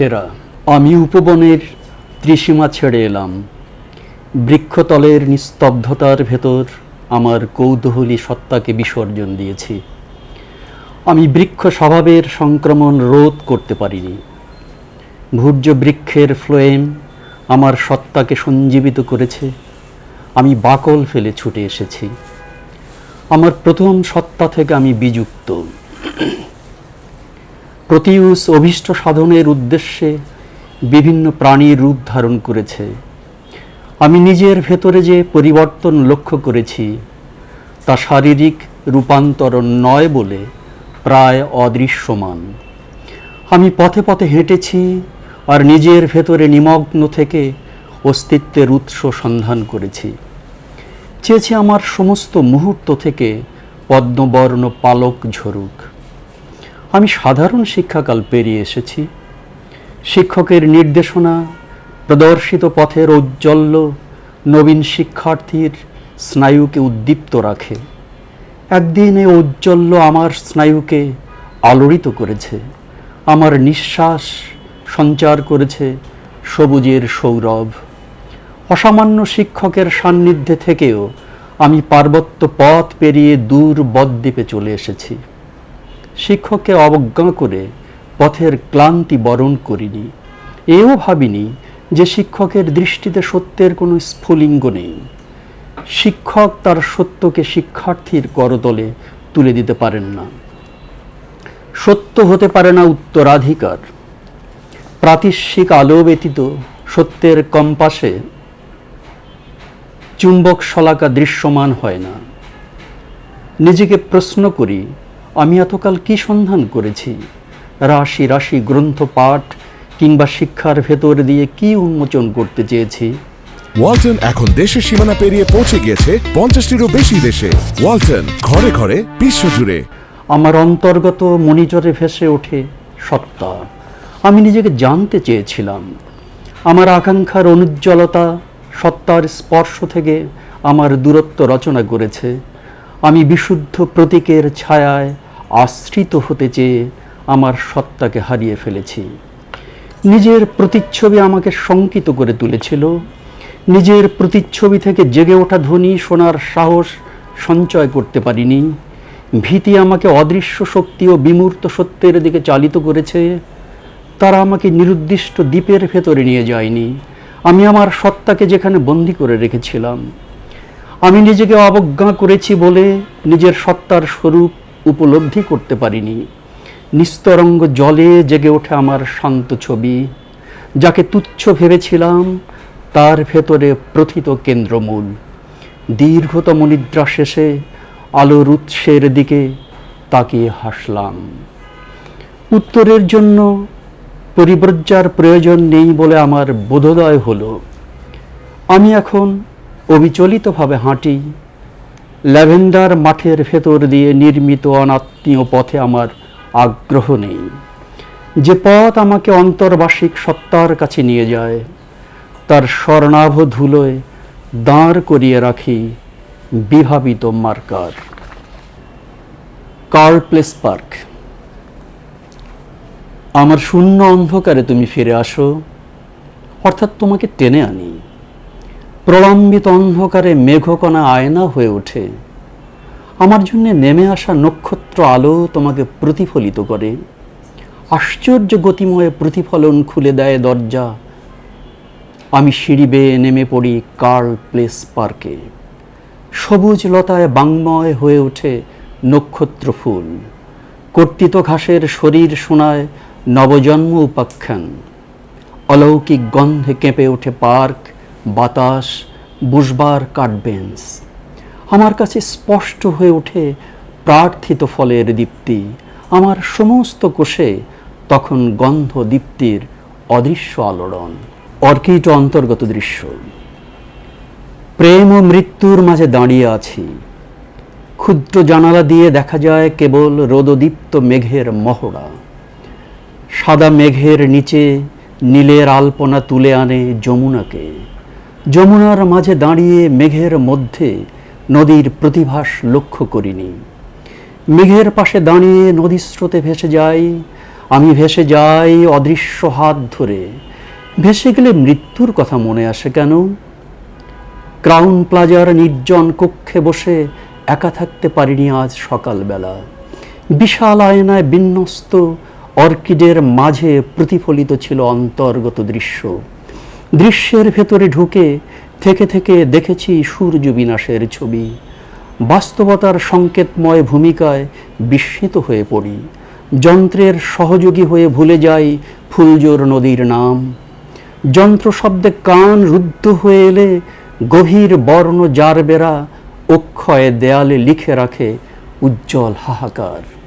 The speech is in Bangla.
ফেরা আমি উপবনের ত্রিসীমা ছেড়ে এলাম। বৃক্ষতলের নিস্তব্ধতার ভেতর আমার কৌতূহলী সত্তাকে বিসর্জন দিয়েছি। আমি বৃক্ষ স্বভাবের সংক্রমণ রোধ করতে পারিনি। ভূর্য বৃক্ষের ফ্লোয়েম আমার সত্তাকে সঞ্জীবিত করেছে। আমি বাকল ফেলে ছুটে এসেছি। আমার প্রথম সত্তা থেকে আমি বিযুক্ত। প্রতিউস অভীষ্ট সাধনের উদ্দেশ্যে বিভিন্ন প্রাণীর রূপ ধারণ করেছে। আমি নিজের ভেতরে যে পরিবর্তন লক্ষ্য করেছি, তা শারীরিক রূপান্তরণ নয় বলে প্রায় অদৃশ্যমান। আমি পথে পথে হেঁটেছি আর নিজের ভেতরে নিমগ্ন থেকে অস্তিত্বের উৎস সন্ধান করেছি। চেয়েছি আমার সমস্ত মুহূর্ত থেকে পদ্মবর্ণ পালক ঝরুক। আমি সাধারণ শিক্ষাকাল পেরিয়ে এসেছি। শিক্ষকের নির্দেশনা, প্রদর্শিত পথের ঔজ্জ্বল্য, নবীন শিক্ষার্থীর স্নায়ুকে উদ্দীপ্ত রাখে। একদিন এই ঔজ্জ্বল্য আমার স্নায়ুকে আলোড়িত করেছে। আমার নিঃশ্বাস সঞ্চার করেছে সবুজের সৌরভ। অসামান্য শিক্ষকের সান্নিধ্যে থেকেও আমি পার্বত্য পথ পেরিয়ে দূর বদ্বীপে চলে এসেছি। শিক্ষককে অবজ্ঞা করে পথের ক্লান্তি বরণ করিনি। এও ভাবিনি যে শিক্ষকের দৃষ্টিতে সত্যের কোনো স্ফুলিঙ্গ নেই। শিক্ষক তার সত্যকে শিক্ষার্থীর করতলে তুলে দিতে পারেন না। সত্য হতে পারে না উত্তরাধিকার। প্রাতিষ্ঠিক আলো ব্যতীত সত্যের কম্পাসে চুম্বক শলাকা দৃশ্যমান হয় না। নিজেকে প্রশ্ন করি আমি এতকাল কি সন্ধান করেছি? রাশি রাশি গ্রন্থ পাঠ কিংবা শিক্ষার ভেতর দিয়ে কি উন্মোচন করতে চেয়েছি? ওয়ালটন এখন দেশের সীমানা পেরিয়ে পৌঁছে গিয়েছে পঞ্চাশটিরও বেশি দেশে। ওয়ালটন ঘরে ঘরে বিশ্বজুড়ে। আমার অন্তর্গত মনিটরে ভেসে ওঠে সত্তা। আমি নিজেকে জানতে চেয়েছিলাম। আমার আকাঙ্ক্ষার অনুজ্জ্বলতা সত্তার স্পর্শ থেকে আমার দূরত্ব রচনা করেছে। আমি বিশুদ্ধ প্রতীকের ছায়ায় আশ্রিত হতে চেয়ে আমার সত্তাকে হারিয়ে ফেলেছি। নিজের প্রতিচ্ছবি আমাকে শঙ্কিত করে তুলেছিল। নিজের প্রতিচ্ছবি থেকে জেগে ওঠা ধ্বনি শোনার সাহস সঞ্চয় করতে পারিনি। ভীতি আমাকে অদৃশ্য শক্তি ও বিমূর্ত সত্যের দিকে চালিত করেছে। তারা আমাকে নিরুদ্দিষ্ট দ্বীপের ভেতরে নিয়ে যায়নি। আমি আমার সত্তাকে যেখানে বন্দি করে রেখেছিলাম। আমি নিজেকে অবজ্ঞা করেছি বলে নিজের সত্তার স্বরূপ উপলব্ধি করতে পারিনি। নিস্তরঙ্গ জলে জেগে ওঠে আমার শান্ত ছবি। যাকে তুচ্ছ ভেবেছিলাম, তার ভেতরে প্রথিত কেন্দ্রমূল। দীর্ঘতম নিদ্রা শেষে আলোর উৎসের দিকে তাকিয়ে হাসলাম। উত্তরের জন্য পরিব্রজ্জার প্রয়োজন নেই বলে আমার বোধোদয় হলো। আমি এখন অবিচলিতভাবে হাঁটি ল্যাভেন্ডার মাঠের ভেতর দিয়ে নির্মিত অনাত্মীয় পথে আমার আগ্রহ নেই। যে পথ আমাকে অন্তর্বাসিক সত্তার কাছে নিয়ে যায়, তার স্বর্ণাভ ধুলোয় দাঁড় করিয়ে রাখি বিভাবিত মার্কার। কার্ল প্লেস পার্ক। আমার শূন্য অন্ধকারে তুমি ফিরে আসো, অর্থাৎ তোমাকে টেনে আনি। প্রলম্বিত অন্ধকারে মেঘকণা আয়না হয়ে ওঠে। আমার জন্য নেমে আসা নক্ষত্র আলো তোমাকে প্রতিফলিত করে। আশ্চর্য গতিময় প্রতিফলন খুলে দেয় দরজা। আমি সিঁড়ি বেয়ে নেমে পড়ি কার্ল প্লেস পার্কে। সবুজ লতায় বাংময় হয়ে ওঠে নক্ষত্র ফুল। কর্তিত ঘাসের শরীর শোনায় নবজন্ম উপাখ্যান। অলৌকিক গন্ধে কেঁপে ওঠে পার্ক। বাতাস বুসবার কাঠবেঞ্চ আমার কাছে স্পষ্ট হয়ে ওঠে প্রার্থিত ফলের দীপ্তি। আমার সমস্ত কোষে তখন গন্ধ দীপ্তির অদৃশ্য আলোড়ন। অর্কিড অন্তর্গত দৃশ্য। প্রেম ও মৃত্যুর মাঝে দাঁড়িয়ে আছি। ক্ষুদ্র জানালা দিয়ে দেখা যায় কেবল রোদদীপ্ত মেঘের মহড়া। সাদা মেঘের নিচে নীলের আলপনা তুলে আনে যমুনাকে। যমুনার মাঝে দাঁড়িয়ে মেঘের মধ্যে নদীর প্রতিভাস লক্ষ্য করিনি। মেঘের পাশে দাঁড়িয়ে নদীর স্রোতে ভেসে যাই, আমি ভেসে যাই অদৃশ্য হাত ধরে। ভেসে গেলে মৃত্যুর কথা মনে আসে কেন? ক্রাউন প্লাজার নির্জন কক্ষে বসে একা থাকতে পারিনি আজ সকালবেলা। বিশাল আয়নায় বিন্যস্ত অর্কিডের মাঝে প্রতিফলিত ছিল অন্তর্গত দৃশ্য। দৃশ্যের ভেতরে ঢুকে থেকে থেকে দেখেছি সূর্য বিনাশের ছবি। বাস্তবতার সংকেতময় ভূমিকায় বিস্মিত হয়ে পড়ি। যন্ত্রের সহযোগী হয়ে ভুলে যাই ফুলজোর নদীর নাম। যন্ত্র শব্দে কান রুদ্ধ হয়ে এলে গভীর বর্ণ জারবেরা অক্ষয় দেয়ালে লিখে রাখে উজ্জ্বল হাহাকার।